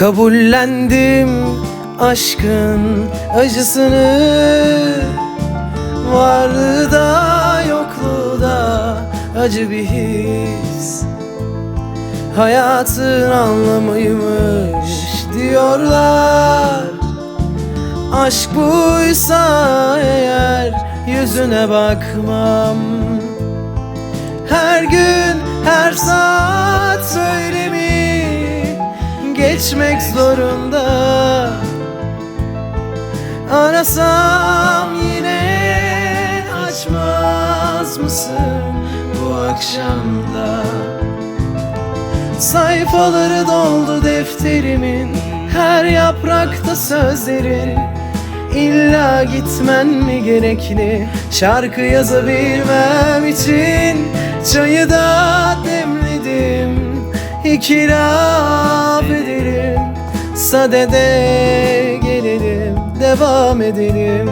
Kabullendim aşkın acısını. Varlığı da yokluğu da acı bir his. Hayatın anlamıymış diyorlar. Aşk buysa eğer yüzüne bakmam. Her gün her saat geçmek zorunda. Arasam yine açmaz mısın bu akşamda? Sayfaları doldu defterimin Her yaprakta sözlerin. İlla gitmen mi gerekli? Şarkı yazabilmem için Çayı da demledim. Ederim Sadede gelelim Devam edelim.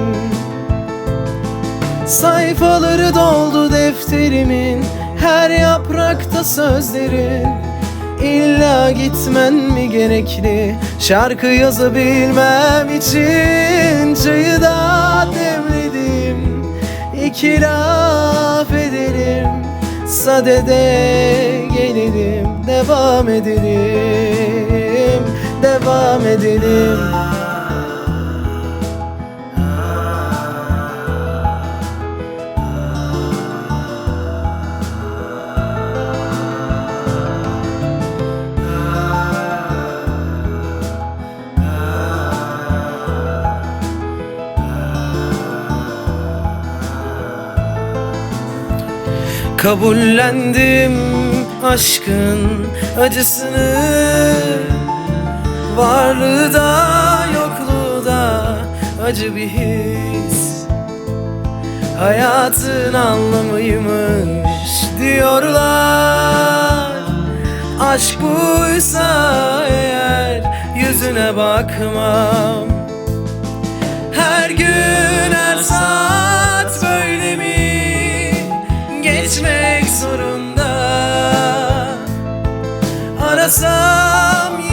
Sayfaları doldu defterimin Her yaprakta sözlerin. İlla gitmen mi gerekli? Şarkı yazabilmem için Çayı da demledim. İki laf edelim Sadede gelelim Devam edelim Devam edelim. Kabullendim aşkın acısını Varlığı da yokluğu da acı bir his. Hayatın anlamıymış diyorlar. Aşk buysa eğer yüzüne bakmam. Her gün her saat böyle mi geçmek zorunda? Arasam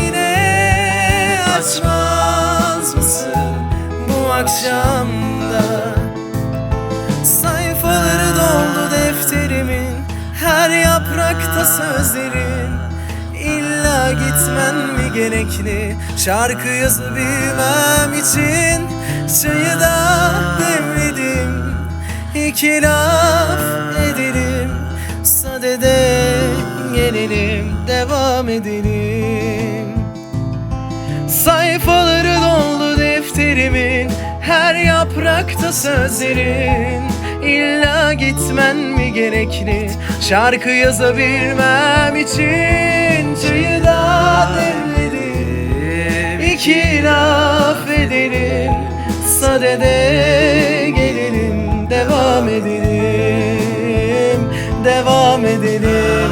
açmaz mısın bu akşamda? Sayfaları doldu defterimin Her yaprakta sözlerin. İlla gitmen mi gerekli? Şarkı yazabilmem için Çayı da demledim. İki laf edelim Sadede gelelim Devam edelim Sayfaları doldu defterimin Her yaprakta sözlerin. İlla gitmen mi gerekli? Şarkı yazabilmem için Çayı da demledim İki laf edelim Sadede gelelim Devam edelim Devam edelim